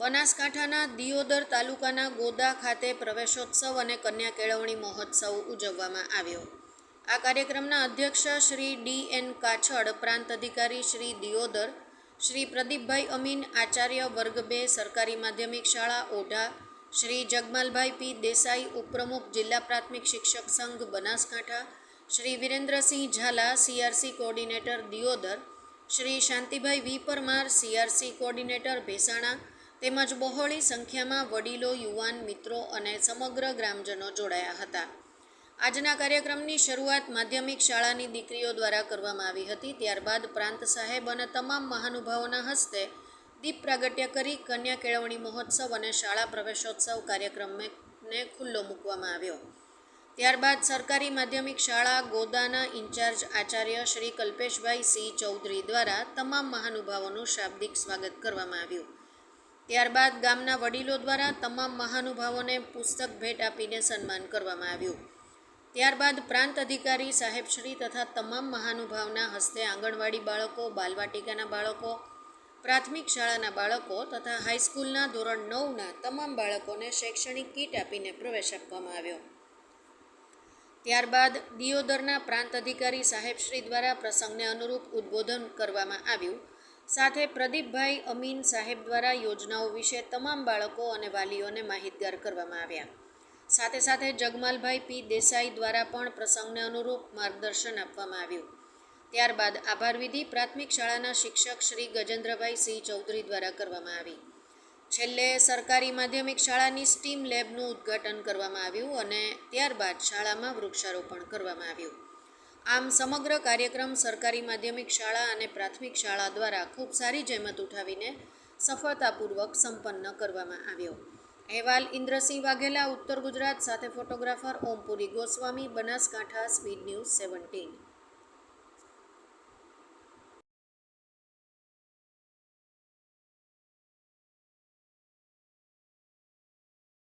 બનાસકાંઠાના દિયોદર તાલુકાના ગોદા ખાતે પ્રવેશોત્સવ અને કન્યા કેળવણી મહોત્સવ ઉજવવામાં આવ્યો. આ કાર્યક્રમના અધ્યક્ષ શ્રી ડી એન કાછડ, પ્રાંત અધિકારી શ્રી દિયોદર, શ્રી પ્રદીપભાઈ અમીન, આચાર્ય વર્ગ બે, સરકારી માધ્યમિક શાળા ઓઢા, શ્રી જગમાલભાઈ પી દેસાઈ, ઉપપ્રમુખ જિલ્લા પ્રાથમિક શિક્ષક સંઘ Banaskantha, Shri Virendrasinh Jhala, CRC coordinator Deodar, Shri Shantibhai V Parmar, CRC coordinator Bhesana તેમજ બહોળી સંખ્યામાં વડીલો, યુવાન, મિત્રો અને સમગ્ર ગ્રામજનો જોડાયા હતા. આજના કાર્યક્રમની શરૂઆત માધ્યમિક શાળાની દીકરીઓ દ્વારા કરવામાં આવી હતી. ત્યારબાદ પ્રાંત સાહેબ અને તમામ મહાનુભાવોના હસ્તે દીપ પ્રાગટ્ય કરી કન્યા કેળવણી મહોત્સવ અને શાળા પ્રવેશોત્સવ કાર્યક્રમને ખુલ્લો મૂકવામાં આવ્યો. ત્યારબાદ સરકારી માધ્યમિક શાળા ગોદાના ઇન્ચાર્જ આચાર્ય શ્રી કલ્પેશભાઈ સિંહ ચૌધરી દ્વારા તમામ મહાનુભાવોનું શાબ્દિક સ્વાગત કરવામાં આવ્યું. ત્યારબાદ ગામના વડીલો દ્વારા તમામ મહાનુભાવોને પુસ્તક ભેટ આપીને સન્માન કરવામાં આવ્યું. ત્યારબાદ પ્રાંત અધિકારી સાહેબશ્રી તથા તમામ મહાનુભાવના હસ્તે આંગણવાડી બાળકો, બાલવાટિકાના બાળકો, પ્રાથમિક શાળાના બાળકો તથા હાઈસ્કૂલના ધોરણ નવના તમામ બાળકોને શૈક્ષણિક કીટ આપીને પ્રવેશ આપવામાં આવ્યો. ત્યારબાદ દિયોદરના પ્રાંત અધિકારી સાહેબશ્રી દ્વારા પ્રસંગને અનુરૂપ ઉદ્બોધન કરવામાં આવ્યું. સાથે પ્રદીપભાઈ અમીન સાહેબ દ્વારા યોજનાઓ વિશે તમામ બાળકો અને વાલીઓને માહિતગાર કરવામાં આવ્યા. સાથે સાથે જગમાલભાઈ પી દેસાઈ દ્વારા પણ પ્રસંગને અનુરૂપ માર્ગદર્શન આપવામાં આવ્યું. ત્યારબાદ આભાર વિધિ પ્રાથમિક શાળાના શિક્ષક શ્રી ગજેન્દ્રભાઈ સિંહ ચૌધરી દ્વારા કરવામાં આવી. છેલ્લે સરકારી માધ્યમિક શાળાની સ્ટીમ લેબનું ઉદ્ઘાટન કરવામાં આવ્યું અને ત્યારબાદ શાળામાં વૃક્ષારોપણ કરવામાં આવ્યું. આમ સમગ્ર કાર્યક્રમ સરકારી માધ્યમિક શાળા અને પ્રાથમિક શાળા દ્વારા ખૂબ સારી જહેમત ઉઠાવીને સફળતાપૂર્વક સંપન્ન કરવામાં આવ્યો. અહેવાલ ઇન્દ્રસિંહ વાઘેલા, ઉત્તર ગુજરાત, સાથે photographer Ompuri Goswami, Banaskantha, speed news seventeen.